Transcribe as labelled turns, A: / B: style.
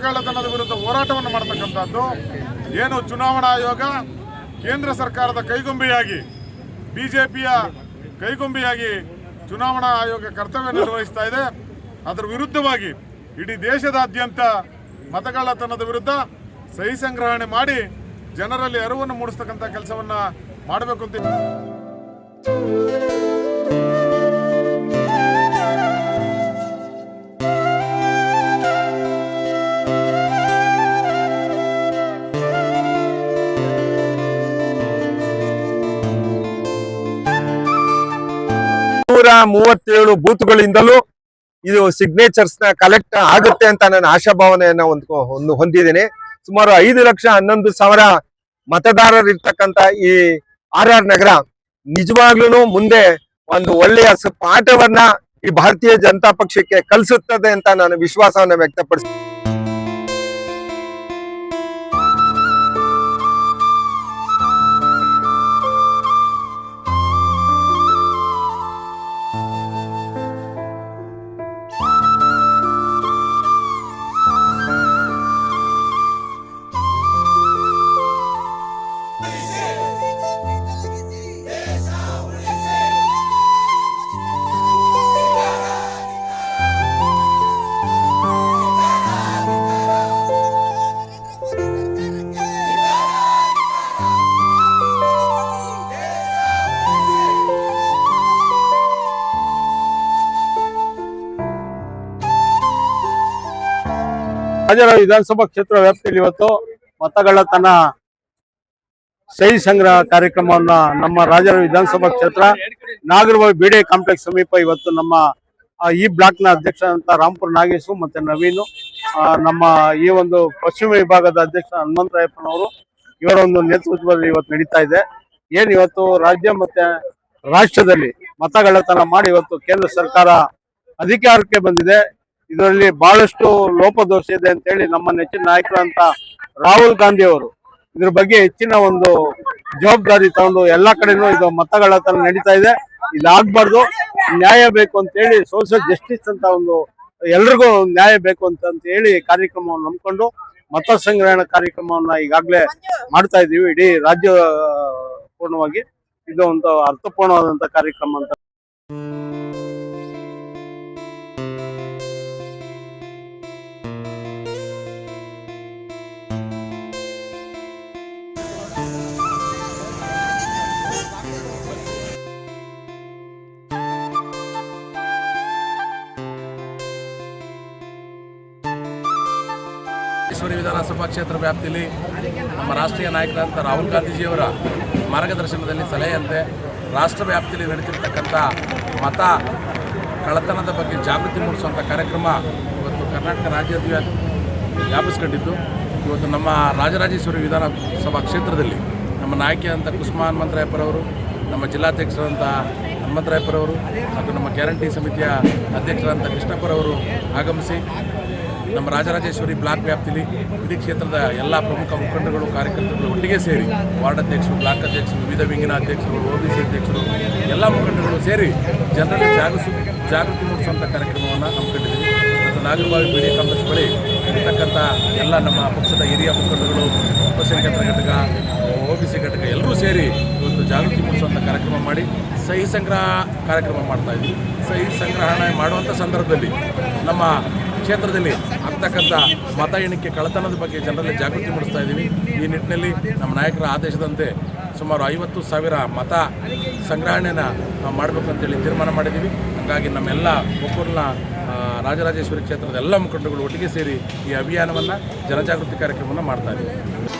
A: ಮತಗಳ್ಳತನದ ವಿರುದ್ಧ ಹೋರಾಟವನ್ನು ಮಾಡತಕ್ಕಂಥದ್ದು ಏನು ಚುನಾವಣಾ ಆಯೋಗ, ಕೇಂದ್ರ ಸರ್ಕಾರದ ಕೈಗೊಂಬೆಯಾಗಿ, ಬಿಜೆಪಿಯ ಕೈಗೊಂಬೆಯಾಗಿ ಚುನಾವಣಾ ಆಯೋಗ ಕರ್ತವ್ಯ ನಿರ್ವಹಿಸ್ತಾ ಇದೆ. ಅದರ ವಿರುದ್ಧವಾಗಿ ಇಡೀ ದೇಶದಾದ್ಯಂತ ಮತಗಳ್ಳತನದ ವಿರುದ್ಧ ಸಹಿ ಸಂಗ್ರಹಣೆ ಮಾಡಿ ಜನರಲ್ಲಿ ಅರಿವನ್ನು ಮೂಡಿಸ್ತಕ್ಕಂಥ ಕೆಲಸವನ್ನ ಮಾಡಬೇಕು ಅಂತ
B: ನೂರ ಮೂವತ್ತೇಳು ಬೂತ್ಗಳಿಂದಲೂ ಇದು ಸಿಗ್ನೇಚರ್ಸ್ನ ಕಲೆಕ್ಟ್ ಆಗುತ್ತೆ ಅಂತ ನಾನು ಆಶಾಭಾವನೆಯನ್ನ ಒಂದು ಹೊಂದಿದ್ದೇನೆ. ಸುಮಾರು ಐದು ಲಕ್ಷ ಹನ್ನೊಂದು ಸಾವಿರ ಮತದಾರರಿರ್ತಕ್ಕಂತ ಈ ಆರ್ ಆರ್ ನಗರ ನಿಜವಾಗ್ಲೂ ಮುಂದೆ ಒಂದು ಒಳ್ಳೆಯ ಪಾಠವನ್ನ ಈ ಭಾರತೀಯ ಜನತಾ ಪಕ್ಷಕ್ಕೆ ಕಲಿಸುತ್ತದೆ ಅಂತ ನಾನು ವಿಶ್ವಾಸವನ್ನ ವ್ಯಕ್ತಪಡಿಸ್ತೀನಿ
C: ರಾಜರ ವಿಧಾನಸಭಾ ಕ್ಷೇತ್ರ ವ್ಯಾಪ್ತಿಯಲ್ಲಿ ಇವತ್ತು ಮತಗಳತನ ಸಹಿ ಸಂಗ್ರಹ ಕಾರ್ಯಕ್ರಮವನ್ನ ನಮ್ಮ ರಾಜರ ವಿಧಾನಸಭಾ ಕ್ಷೇತ್ರ ನಾಗರಬಾವಿ ಬಿಡೆ ಕಾಂಪ್ಲೆಕ್ಸ್ ಸಮೀಪ ಇವತ್ತು ನಮ್ಮ ಈ ಬ್ಲಾಕ್ನ ಅಧ್ಯಕ್ಷ ಅಂತ ರಾಂಪುರ ನಾಗೇಶು ಮತ್ತೆ ನವೀನು ನಮ್ಮ ಈ ಒಂದು ಪಶ್ಚಿಮ ವಿಭಾಗದ ಅಧ್ಯಕ್ಷ ಹನುಮಂತರಾಯಪ್ಪನವರು ಇವರ ಒಂದು ನೇತೃತ್ವದಲ್ಲಿ ಇವತ್ತು ನಡೀತಾ ಇದೆ. ಏನ್ ಇವತ್ತು ರಾಜ್ಯ ಮತ್ತೆ ರಾಷ್ಟ್ರದಲ್ಲಿ ಮತಗಳತನ ಮಾಡಿ ಇವತ್ತು ಕೇಂದ್ರ ಸರ್ಕಾರ ಅಧಿಕಾರಕ್ಕೆ ಬಂದಿದೆ. ಇದರಲ್ಲಿ ಬಹಳಷ್ಟು ಲೋಪದೋಷ ಇದೆ ಅಂತ ಹೇಳಿ ನಮ್ಮ ನೆಚ್ಚಿನ ನಾಯಕರಂತ ರಾಹುಲ್ ಗಾಂಧಿ ಅವರು. ಇದ್ರ ಬಗ್ಗೆ ಹೆಚ್ಚಿನ ಒಂದು ಜವಾಬ್ದಾರಿ ತಗೊಂಡು ಎಲ್ಲಾ ಕಡೆನೂ ಇದು ಮತಗಳ ತರ ನಡೀತಾ ಇದೆ. ಇದಾಗ್ಬಾರ್ದು ನ್ಯಾಯ ಬೇಕು ಅಂತ ಹೇಳಿ ಸೋಷಿಯಲ್ ಜಸ್ಟಿಸ್ ಅಂತ ಒಂದು ಎಲ್ರಿಗೂ ನ್ಯಾಯ ಬೇಕು ಅಂತ ಅಂತ ಹೇಳಿ ಕಾರ್ಯಕ್ರಮವನ್ನು ನಂಬಿಕೊಂಡು ಮತ ಸಂಗ್ರಹಣ ಕಾರ್ಯಕ್ರಮವನ್ನ ಈಗಾಗಲೇ ಮಾಡ್ತಾ ಇದೀವಿ ಇಡೀ ರಾಜ್ಯ ಪೂರ್ಣವಾಗಿ ಇದು ಒಂದು ಅರ್ಥಪೂರ್ಣವಾದಂತ ಕಾರ್ಯಕ್ರಮ ಅಂತ.
D: ಈಶ್ವರಿ ವಿಧಾನಸಭಾ ಕ್ಷೇತ್ರ ವ್ಯಾಪ್ತಿಯಲ್ಲಿ ನಮ್ಮ ರಾಷ್ಟ್ರೀಯ ನಾಯಕರಾದಂಥ ರಾಹುಲ್ ಗಾಂಧೀಜಿಯವರ ಮಾರ್ಗದರ್ಶನದಲ್ಲಿ ಸಲಹೆಯಂತೆ ರಾಷ್ಟ್ರ ವ್ಯಾಪ್ತಿಯಲ್ಲಿ ನಡೆದಿರ್ತಕ್ಕಂಥ ಮತ ಕಳತನದ ಬಗ್ಗೆ ಜಾಗೃತಿ ಮೂಡಿಸುವಂಥ ಕಾರ್ಯಕ್ರಮ ಇವತ್ತು ಕರ್ನಾಟಕ ರಾಜ್ಯಾದ್ಯ ವ್ಯಾಪಿಸ್ಕೊಂಡಿದ್ದು. ಇವತ್ತು ನಮ್ಮ ರಾಜರಾಜೇಶ್ವರಿ ವಿಧಾನಸಭಾ ಕ್ಷೇತ್ರದಲ್ಲಿ ನಮ್ಮ ನಾಯಕಿಯಾದಂಥ ಕುಸುಮಾ ಹನುಮಂತರಾಯಪ್ಪರವರು, ನಮ್ಮ ಜಿಲ್ಲಾಧ್ಯಕ್ಷರಾದಂಥ ಹನುಮಂತರಾಯಪ್ಪರವರು ಹಾಗೂ ನಮ್ಮ ಗ್ಯಾರಂಟಿ ಸಮಿತಿಯ ಅಧ್ಯಕ್ಷರಾದಂಥ ಕೃಷ್ಣಪ್ಪರವರು ಆಗಮಿಸಿ ನಮ್ಮ ರಾಜರಾಜೇಶ್ವರಿ ಬ್ಲಾಕ್ ವ್ಯಾಪ್ತಿಲಿ ಇಡೀ ಕ್ಷೇತ್ರದ ಎಲ್ಲ ಪ್ರಮುಖ ಮುಖಂಡಗಳು ಕಾರ್ಯಕರ್ತರು ಒಟ್ಟಿಗೆ ಸೇರಿ ವಾರ್ಡ್ ಅಧ್ಯಕ್ಷರು, ಬ್ಲಾಕ್ ಅಧ್ಯಕ್ಷರು, ವಿವಿಧ ವಿಂಗಿನ ಅಧ್ಯಕ್ಷರು ಬಿ ಸಿ ಅಧ್ಯಕ್ಷರು, ಎಲ್ಲ ಮುಖಂಡರುಗಳು ಸೇರಿ ಜನರಲ್ಲಿ ಜಾಗೃತಿ ಜಾಗೃತಿ ಮೂಡಿಸುವಂಥ ಕಾರ್ಯಕ್ರಮವನ್ನು ಹಮ್ಮಿಕೊಂಡಿದ್ದೀವಿ ಮತ್ತು ನಾಗರಬಾವಿ ಬಿಡಿ ಕಾಂಪ್ಲೆಕ್ಸ್ ಬಳಿ ಇರ್ತಕ್ಕಂಥ ಎಲ್ಲ ನಮ್ಮ ಪಕ್ಷದ ಹಿರಿಯ ಮುಖಂಡರುಗಳು ಉಪಸಂಖ್ಯಾತರ ಘಟಕ ಓ ಬಿ ಸಿ ಘಟಕ ಎಲ್ಲರೂ ಸೇರಿ ಇವತ್ತು ಜಾಗೃತಿ ಮೂಡಿಸುವಂಥ ಕಾರ್ಯಕ್ರಮ ಮಾಡಿ ಸಹಿ ಸಂಗ್ರಹ ಕಾರ್ಯಕ್ರಮ ಮಾಡ್ತಾ ಇದ್ವಿ ಸಹಿ ಸಂಗ್ರಹಣೆ ಮಾಡುವಂಥ ಸಂದರ್ಭದಲ್ಲಿ ನಮ್ಮ ಕ್ಷೇತ್ರದಲ್ಲಿ ಆಗ್ತಕ್ಕಂಥ ಮತ ಎಣಿಕೆ ಕಳತನದ ಬಗ್ಗೆ ಜನರಲ್ಲಿ ಜಾಗೃತಿ ಮೂಡಿಸ್ತಾ ಇದ್ದೀವಿ. ಈ ನಿಟ್ಟಿನಲ್ಲಿ ನಮ್ಮ ನಾಯಕರ ಆದೇಶದಂತೆ ಸುಮಾರು ಐವತ್ತು ಸಾವಿರ ಮತ ಸಂಗ್ರಹಣೆನ ನಾವು ಮಾಡಬೇಕು ಅಂತೇಳಿ ತೀರ್ಮಾನ ಮಾಡಿದ್ದೀವಿ. ಹಾಗಾಗಿ ನಮ್ಮೆಲ್ಲ ಒಕ್ಕೂರಿನ ಆ, ರಾಜರಾಜೇಶ್ವರಿ ಕ್ಷೇತ್ರದ ಎಲ್ಲ ಮುಖಂಡಗಳು ಒಟ್ಟಿಗೆ ಸೇರಿ ಈ ಅಭಿಯಾನವನ್ನು ಜನಜಾಗೃತಿ ಕಾರ್ಯಕ್ರಮವನ್ನು ಮಾಡ್ತಾ ಇದ್ದೀವಿ.